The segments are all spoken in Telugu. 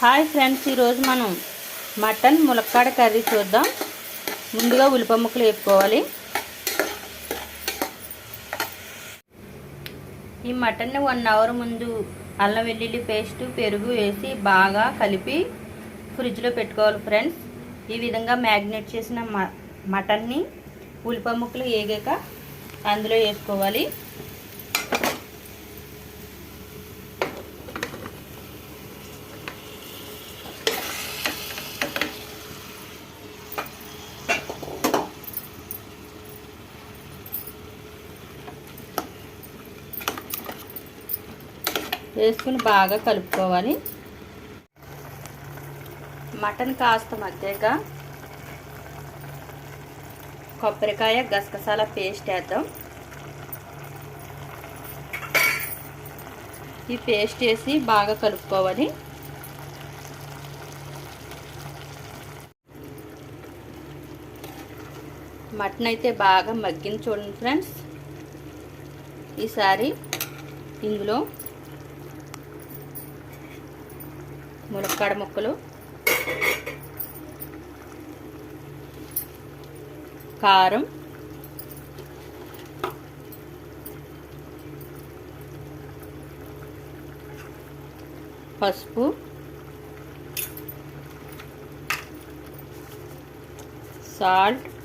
హాయ్ ఫ్రెండ్స్ ఈరోజు మనం మటన్ ములక్కాడ కర్రీ చూద్దాం. ముందుగా ఉల్లిప ముక్కలు వేపుకోవాలి. ఈ మటన్ని వన్ అవర్ ముందు అల్లం వెల్లుల్లి పేస్ట్ పెరుగు వేసి బాగా కలిపి ఫ్రిడ్జ్లో పెట్టుకోవాలి ఫ్రెండ్స్. ఈ విధంగా మ్యాగ్నేట్ చేసిన మ మటన్ని ఉల్లిప ముక్కలు వేగాక అందులో వేసుకోవాలి. వేసుకుని బాగా కలుపుకోవాలి. మటన్ కాస్త మగ్గాక కొబ్బరికాయ గసగసాల పేస్ట్ వేద్దాం. ఈ పేస్ట్ వేసి బాగా కలుపుకోవాలి. మటన్ అయితే బాగా మగ్గింది చూడండి ఫ్రెండ్స్. ఈసారి ఇందులో మునక్కాడ ముక్కలు. కారం. పసుపు. సాల్ట్.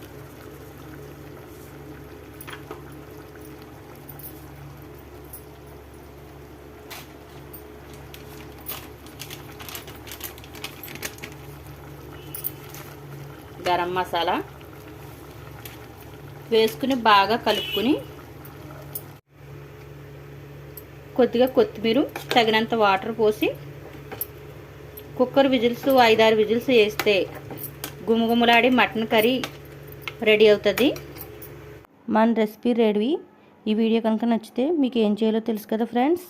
గరం మసాలా వేసుకుని బాగా కలుపుకుని కొద్దిగా కొత్తిమీర తగినంత వాటర్ పోసి కుక్కర్ విజిల్స్ ఐదారు విజిల్స్ వేస్తే గుమగుమలాడి మటన్ కర్రీ రెడీ అవుతుంది. మన రెసిపీ రెడీ. ఈ వీడియో కనుక నచ్చితే మీకు ఏం చేయాలో తెలుసు కదా ఫ్రెండ్స్?